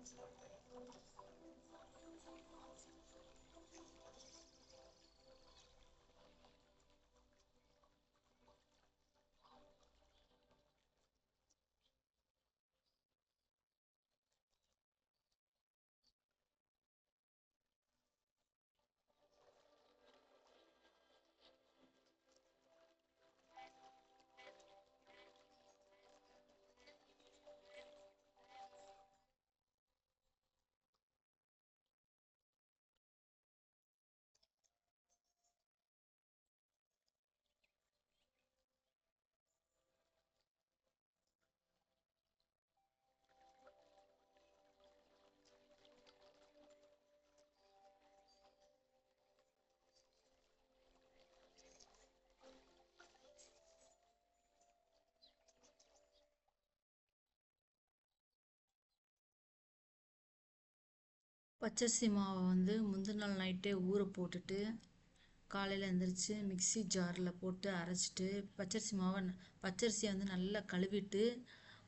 It's lovely. பச்சரிசி மாவை வந்து முந்தின நாள் நைட்டே ஊற போட்டுட்டு காலையில் எழுந்திரிச்சு மிக்ஸி ஜாரில் போட்டு அரைச்சிட்டு பச்சரிசி மாவை ந- பச்சரிசியை வந்து நல்லா கழுவிட்டு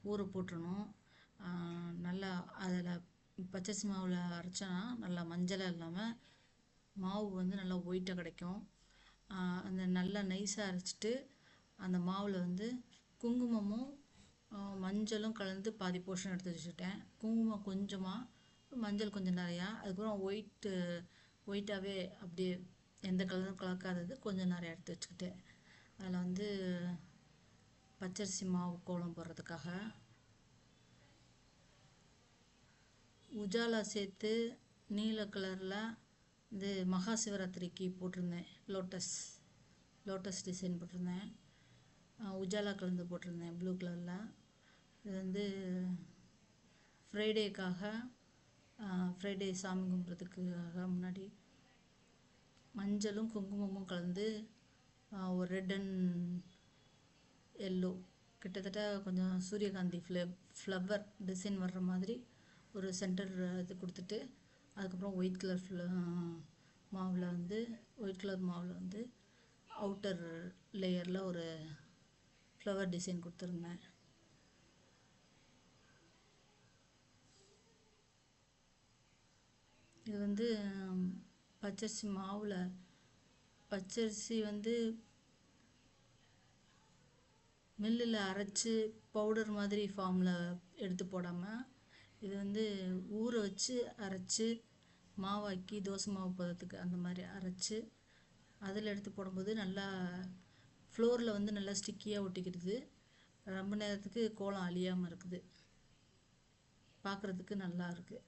ஊற போட்டுடணும் நல்லா அதில் பச்சரிசி மாவில் அரைச்சோன்னா நல்லா மஞ்சளாக இல்லாமல் மாவு வந்து நல்லா ஒயிட்டாக கிடைக்கும். அந்த நல்லா நைஸாக அரைச்சிட்டு அந்த மாவில் வந்து குங்குமமும் மஞ்சளும் கலந்து பாதி போர்ஷன் எடுத்து வச்சுட்டேன். குங்குமம் கொஞ்சமாக மஞ்சள் கொஞ்சம் நிறையா அதுக்கப்புறம் ஒயிட்டு ஒயிட்டாகவே அப்படியே எந்த கலரும் கலக்காதது கொஞ்சம் நிறையா எடுத்து வச்சுக்கிட்டேன். அதில் வந்து பச்சரிசி மாவு கோலம் போடுறதுக்காக. உஜாலா சேர்த்து நீல கலரில் இது மகா சிவராத்திரிக்கு போட்டிருந்தேன். லோட்டஸ் லோட்டஸ் டிசைன் போட்டிருந்தேன். உஜாலா கலந்து போட்டிருந்தேன் ப்ளூ கலரில் இது வந்து ஃப்ரைடேக்காக ஃப்ரைடே சாமி கும்பிட்றதுக்காக முன்னாடி மஞ்சளும் குங்குமமும் கலந்து ஒரு ரெட் அண்ட் எல்லோ கிட்டத்தட்ட கொஞ்சம் சூரியகாந்தி ஃப்ளே ஃப்ளவர் டிசைன் வர்ற மாதிரி ஒரு சென்டர் இது கொடுத்துட்டு அதுக்கப்புறம் ஒயிட் கலர் ஃப்ள மாவில் வந்து ஒயிட் கலர் மாவில் வந்து அவுட்டர் லேயரில் ஒரு ஃப்ளவர் டிசைன் கொடுத்துருந்தேன். இது வந்து பச்சரிசி மாவில் பச்சரிசி வந்து மில்லில் அரைச்சி பவுடர் மாதிரி ஃபார்மில் எடுத்து போடாமல் இது வந்து ஊற வச்சு அரைச்சி மாவாக்கி தோசை மாவு பதத்துக்கு அந்த மாதிரி அரைச்சி அதில் எடுத்து போடும்போது நல்லா ஃப்ளோரில் வந்து நல்லா ஸ்டிக்கியாக ஒட்டிக்கிடுது. ரொம்ப நேரத்துக்கு கோலம் அழியாமல் இருக்குது. பார்க்குறதுக்கு நல்லா இருக்குது